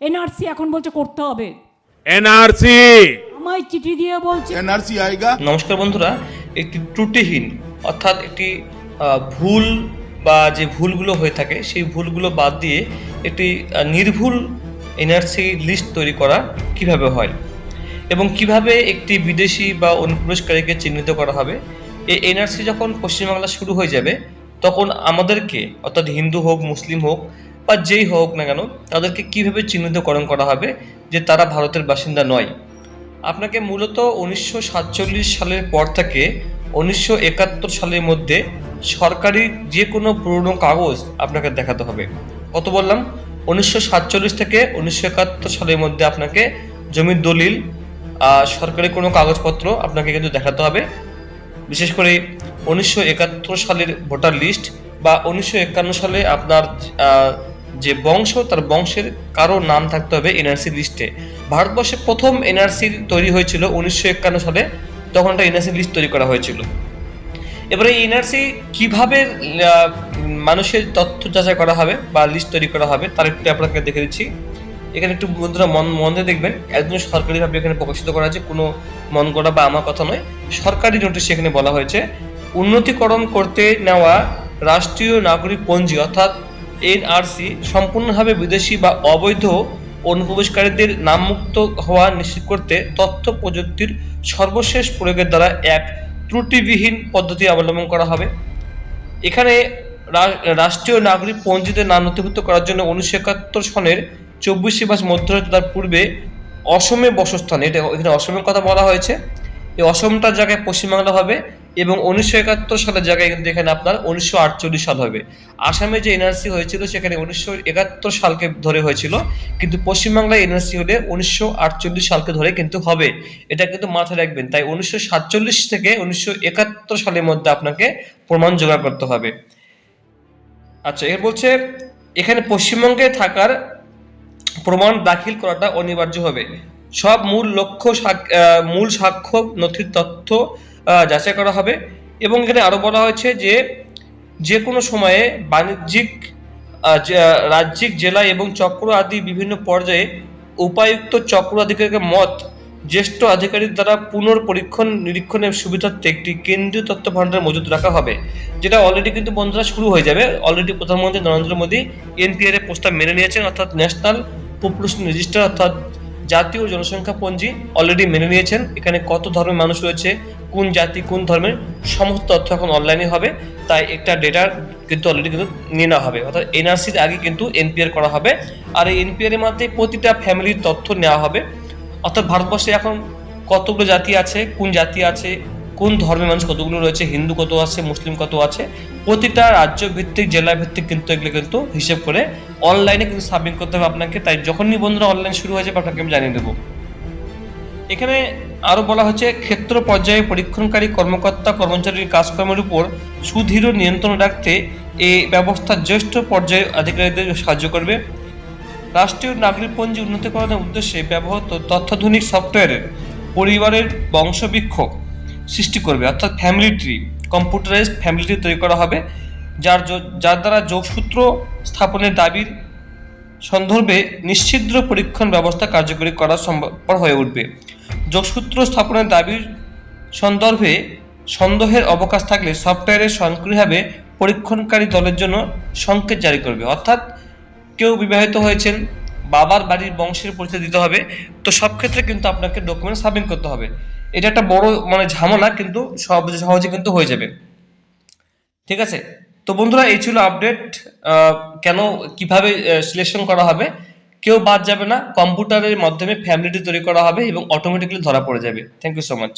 NRC এখন বলছে করতে হবে। এনআরসি। আমায় চিঠি দিয়ে বলছে। এনআরসি আইগা। নমস্কার বন্ধুরা একটি ত্রুটিহীন অর্থাৎ একটি ভুল বা যে ভুলগুলো হয়ে থাকে সেই ভুলগুলো বাদ দিয়ে একটি নির্ভুল এনআরসি লিস্ট তৈরি করা কীভাবে হয় এবং কীভাবে একটি বিদেশি বা অনুপ্রবেশকারীকে চিহ্নিত করা হবে এই এনআরসি যখন পশ্চিমবাংলা শুরু হয়ে যাবে তখন আমাদেরকে অর্থাৎ হিন্দু হোক মুসলিম হোক বা যেই হোক না কেন, তাদেরকে কীভাবে চিহ্নিতকরণ করা হবে যে তারা ভারতের বাসিন্দা নয়? আপনাকে মূলত উনিশশো সাতচল্লিশ সালের পর থেকে উনিশশো একাত্তর সালের মধ্যে সরকারি যে কোনো পুরনো কাগজ আপনাকে দেখাতে হবে। কত বললাম? উনিশশো সাতচল্লিশ থেকে উনিশশো একাত্তর সালের মধ্যে আপনাকে জমির দলিল সরকারি কোনো কাগজপত্র আপনাকে কিন্তু দেখাতে হবে। বিশেষ করে উনিশশো একাত্তর সালের ভোটার লিস্ট বা উনিশশো একান্ন সালে আপনার যে বংশ, তার বংশের কারও নাম থাকতে হবে এনআরসি লিস্টে। ভারতবর্ষে প্রথম এনআরসি তৈরি হয়েছিল উনিশশো একান্ন সালে তখন একটা এনআরসি লিস্ট তৈরি করা হয়েছিল। এবারে এই এনআরসি কীভাবে মানুষের তথ্য যাচাই করা হবে বা লিস্ট তৈরি করা হবে, তার একটু আপনাকে দেখে দিচ্ছি। এখানে একটু বন্ধুরা মন মন দেখবেন একদম সরকারিভাবে এখানে প্রকাশিত করা আছে, কোনো মন করা বা আমার কথা নয়। সরকারি নোটিশ এখানে বলা হয়েছে, উন্নতিকরণ করতে নেওয়া রাষ্ট্রীয় নাগরিক পঞ্জি, অর্থাৎ এনআরসি সম্পূর্ণভাবে বিদেশি বা অবৈধ অনুপ্রবেশকারীদের নামমুক্ত হওয়া নিশ্চিত করতে তথ্য প্রযুক্তির সর্বশেষ প্রয়োগের দ্বারা এক ত্রুটিবিহীন পদ্ধতি অবলম্বন করা হবে। এখানে রাষ্ট্রীয় নাগরিক পঞ্জিতে নাম নথিভুক্ত করার জন্য উনিশশো একাত্তর সনের চব্বিশে মাস মধ্যরাতে তার পূর্বে অসমে বসস্থান, এটা এখানে অসমের কথা বলা হয়েছে। এই অসমটার জায়গায় পশ্চিমবাংলা হবে। এবং উনিশশো একাত্তর সালের জায়গায় কিন্তু এখানে আপনার উনিশশো আটচল্লিশ সাল হবে। আসামে যে এনআরসি হয়েছিল সেখানে উনিশশো একাত্তর সালকে ধরে হয়েছিল, কিন্তু পশ্চিমবাংলায় এনআরসি হলে উনিশশো আটচল্লিশ সালকে ধরে কিন্তু হবে। এটা কিন্তু মাথায় রাখবেন, তাই উনিশশো সাতচল্লিশ থেকে উনিশশো একাত্তর সালের মধ্যে আপনাকে প্রমাণ জোগাড় করতে হবে। আচ্ছা এর বলছে, এখানে পশ্চিমবঙ্গে থাকার প্রমাণ দাখিল করাটা অনিবার্য হবে। সব মূল লক্ষ্য মূল সাক্ষ্য নথির তথ্য যাচাই করা হবে। এবং এখানে আরও বলা হয়েছে যে যে কোনো সময়ে বাণিজ্যিক রাজ্যিক, জেলা এবং চক্র আদি বিভিন্ন পর্যায়ে উপায়ুক্ত চক্র আধিকারিকের মত জ্যেষ্ঠ আধিকারিক দ্বারা পুনর্পরীক্ষণ, নিরীক্ষণের সুবিধার্থে একটি কেন্দ্রীয় তথ্য ভাণ্ডার মজুদ রাখা হবে। যেটা অলরেডি কিন্তু বন্ধুরা শুরু হয়ে যাবে। অলরেডি প্রধানমন্ত্রী নরেন্দ্র মোদী এনপিআর এর প্রস্তাব মেনে নিয়েছেন, অর্থাৎ ন্যাশনাল পপুলেশন রেজিস্টার, অর্থাৎ জাতীয় জনসংখ্যা পঞ্জি অলরেডি মেনে নিয়েছেন। এখানে কত ধর্মের মানুষ রয়েছে কোন জাতি, কোন ধর্মের সমস্ত তথ্য এখন অনলাইনে হবে, তাই একটা ডেটা কিন্তু অলরেডি কিন্তু নিয়ে নেওয়া হবে। অর্থাৎ এনআরসির আগে কিন্তু এনপিআর করা হবে, আর এই এনপিআর এর মধ্যে প্রতিটা ফ্যামিলির তথ্য নেওয়া হবে। অর্থাৎ ভারতবর্ষে এখন কতগুলো জাতি আছে, কোন জাতি আছে, কোন ধর্মের মানুষ কতগুলো রয়েছে, হিন্দু কত আছে, মুসলিম কত আছে, প্রতিটা রাজ্য ভিত্তিক জেলা ভিত্তিক কিন্তু এগুলো কিন্তু হিসেব করে অনলাইনে কিন্তু সাবমিট করতে হবে আপনাকে। তাই যখনই বন্ধুরা অনলাইন শুরু হয়ে যাবে, আপনাকে আমি জানিয়ে দেবো। এখানে আরও বলা হচ্ছে ক্ষেত্র পর্যায়ে পরীক্ষণকারী কর্মকর্তা, কর্মচারীর কাজকর্মের উপর সুদৃঢ় নিয়ন্ত্রণ রাখতে এই ব্যবস্থা জ্যেষ্ঠ পর্যায়ে আধিকারিকদের সাহায্য করবে। রাষ্ট্রীয় নাগরিকপঞ্জি উন্নতিকরণের উদ্দেশ্যে ব্যবহৃত তথ্যাধুনিক সফটওয়্যারের পরিবারের বংশবৃক্ষ সৃষ্টি করবে, অর্থাৎ family tree computerised family tree তৈরি করা হবে, যার যার দ্বারা যোগসূত্র স্থাপনের দাবির সন্দর্ভে নিশ্চিদ্র পরীক্ষণ ব্যবস্থা কার্যকরী করা সম্ভবপর হয়ে উঠবে। যোগসূত্র স্থাপনের দাবির সন্দর্ভে সন্দেহের অবকাশ থাকলে সফটওয়্যারে স্বয়ংক্রিয়ভাবে পরীক্ষণকারী দলের জন্য সংকেত জারি করবে। অর্থাৎ কেউ বিবাহিত হয়েছেন, বাবার বাড়ির বংশের পরিচয় দিতে হবে, তো সব ক্ষেত্রে কিন্তু আপনাকে ডকুমেন্ট সাবমিট করতে হবে। এটা একটা বড় মানে ঝামেলা কিন্তু সব সহজে কিন্তু হয়ে যাবে। ঠিক আছে? তো বন্ধুরা, এই ছিল আপডেট কেন, কীভাবে সিলেকশন করা হবে? কেউ বাদ যাবে না, কম্পিউটারের মাধ্যমে ফ্যামিলিটি তৈরি করা হবে এবং অটোমেটিক্যালি ধরা পড়ে যাবে। Thank you so much